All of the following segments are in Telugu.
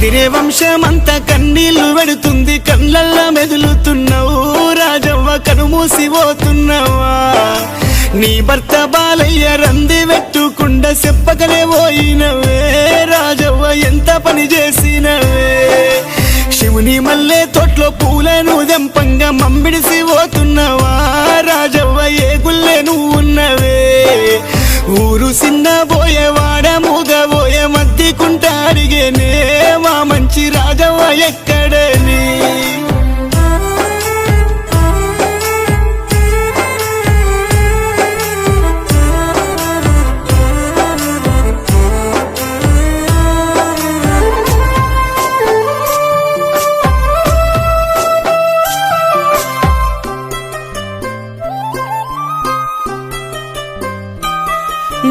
కదిరే వంశమంతా కన్నీళ్ళు పెడుతుంది. కళ్ళల్లా మెదులుతున్నావు రాజవ్వ కనుమూసిపోతున్నావా? నీ భర్త బాలయ్య రంది పెట్టుకుండా చెప్పగలే పోయినవే. రాజవ్వ ఎంత పని చేసినవే? శివుని మల్లె తోట్లో పూలను దెంపంగా మంబిడిసి పోతున్నావా రాజవ్వ ఏ గుల్లె నువ్వు ఉన్నవే ఊరు సిన్నబో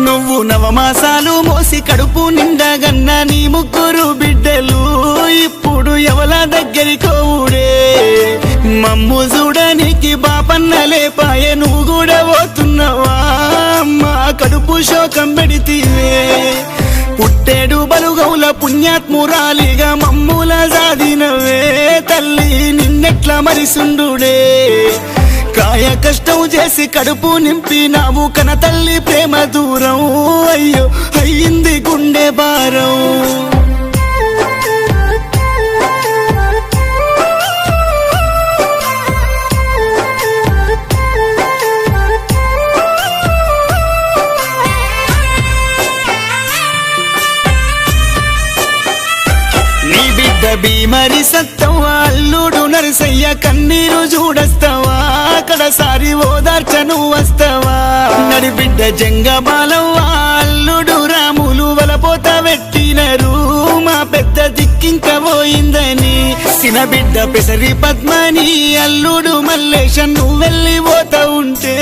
నువ్వు నవమాసాలు మోసి కడుపు నిండగన్న నీ ముగ్గురు బిడ్డలు. ఇప్పుడు ఎవల దగ్గరికోవుడే మమ్ము చూడనికి బాపన్న లేపాయే నువ్వు కూడా పోతున్నావా? మా కడుపు శోకం పెడితీవే. పుట్టేడు బలుగౌల పుణ్యాత్మురాలిగా మమ్ముల సాధినవే. తల్లి నిన్నెట్లా మరిసుండుడే? కాయ కష్టం చేసి కడుపు నింపినావు కన తల్లి ప్రేమ దూరం. అయ్యో అయ్యింది గుండె భారం. నీ బిడ్డ భీమరి సత్తవా అల్లుడు నరసయ్య కన్నీరు చూడస్తావా? కడసారి ఓదార్చను వస్తావా? నడి బిడ్డ జంగబాలవ్వా అల్లుడు రాములు వలపోత పెట్టినరు మా పెద్ద దిక్కింక పోయిందని. సిన బిడ్డ పెసరి పద్మని అల్లుడు మల్లేశ నువ్వు వెళ్ళి పోతా ఉంటే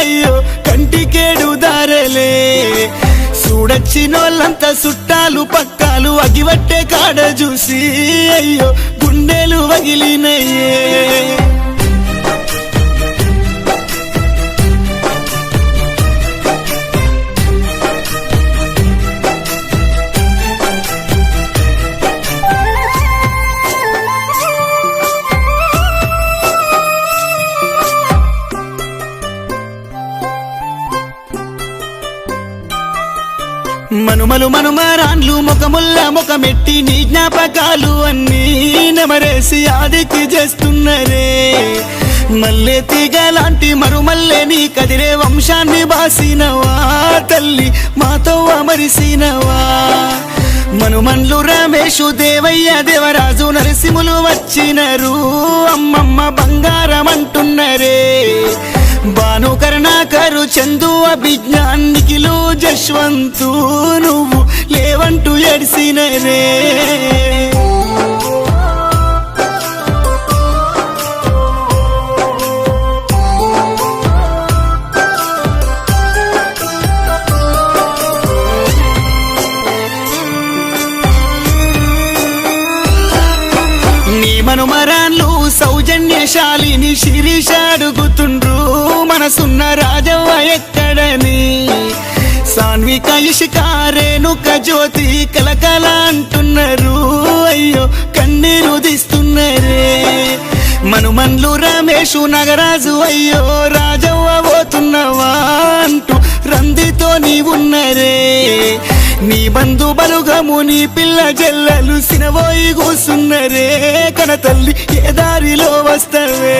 అయ్యో కంటికేడు దారలే. చూడొచ్చినోళ్ళంతా చుట్టాలు పక్కాలు అగివట్టే కాడ చూసి అయ్యో గుండెలు వగిలినయ్యే. మనుమలు మనుమరాన్లు ముఖముల్ల ముఖమెట్టి నీ జ్ఞాపకాలు అన్నీ నెమరేసి ఆదికి చేస్తున్నరే. మల్లె తీగ లాంటి మరుమల్లె నీ కదిరే వంశాన్ని బాసినవా తల్లి మాతో అమరిసినవా? మనుమన్లు రమేషు దేవయ్య దేవరాజు నరసింహులు వచ్చినరు అమ్మమ్మ బంగారం అంటున్నరే భాను కరుణాకరు చందు అభిజ్ఞాన్ నిఖిలు జశ్వంతు నువ్వు లేవంటూ ఎడిసిన రే. మనుమరాన్లు సౌజన్యశాలిని శిరీష అడుగుతుండ్రు మనసున్న రాజవ్వ ఎక్కడని? సాన్విక ఇషిక రేణుక జ్యోతి కలకల అంటున్నారు. అయ్యో కన్నీరు దిస్తున్నారే మనుమన్లు రమేషు నగరాజు అయ్యో రాజవ్వ పోతున్నవా అంటూ రందితో నీవున్నరే. నీ బంధు బలుగము నీ పిల్ల జల్లలు సినబోయి కూసున్నరే. కన తల్లి ఏ దారిలో వస్తవే?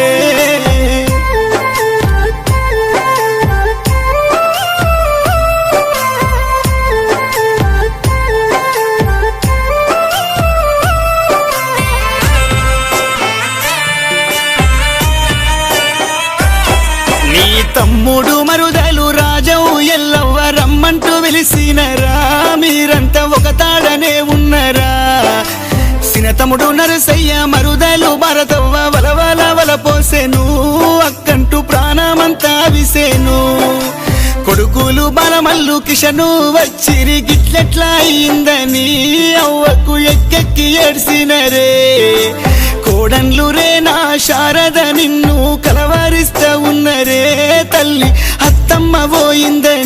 రమ్మంటూ మీరంతా ఒక తాడనే ఉన్నరా? సినతముడు నరసయ్య మరుదలు భరతవ్వ వలవల వలపోసెను అక్కంటూ ప్రాణమంతా విసేను. కొడుకులు బలమల్లు కిషను వచ్చిరి గిట్లెట్లా అయిందని అవ్వకు ఎక్కెక్కి ఏడ్సినరే. కోడన్లు రే నా శారద నిన్ను కలవరిస్తా ఉన్నరే. తల్లి అత్తమ్మ పోయిందని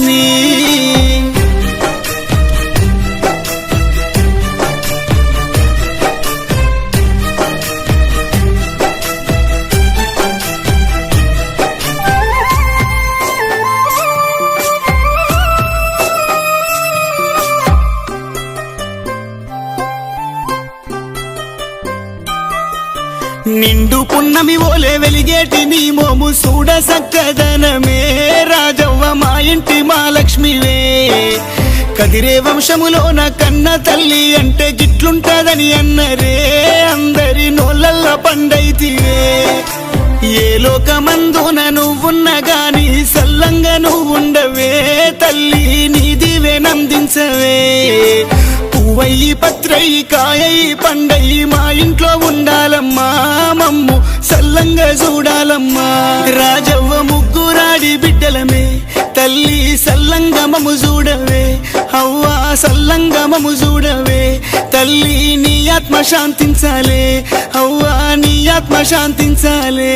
నిండు పున్నమి ఓలే వెలిగేటి నీ మోము చూడ సక్కదనమే. రాజవ్వ మా ఇంటి మా లక్ష్మివే. కదిరే వంశములోన కన్న తల్లి అంటే గిట్లుంటదని అన్నరే. అందరి నోళ్ళల్ల పండైతివే. ఏ లోకమందున నువ్వున్న గాని సల్లంగా నువ్వుండవే. తల్లి నీదివే నందించవే. పువ్వయ్యి పత్రయి కాయయి పండయ్యి మా ఇంట్లో ఉండాలమ్మా. మమ్ము సల్లంగా చూడాలమ్మా. రాజవ్వ ముగ్గురాడి బిడ్డలమే తల్లి సల్లంగమము చూడవే. అవ్వా సల్లంగమము చూడవే. తల్లి నీ ఆత్మ శాంతించాలే అవ్వా నీ ఆత్మ శాంతించాలే.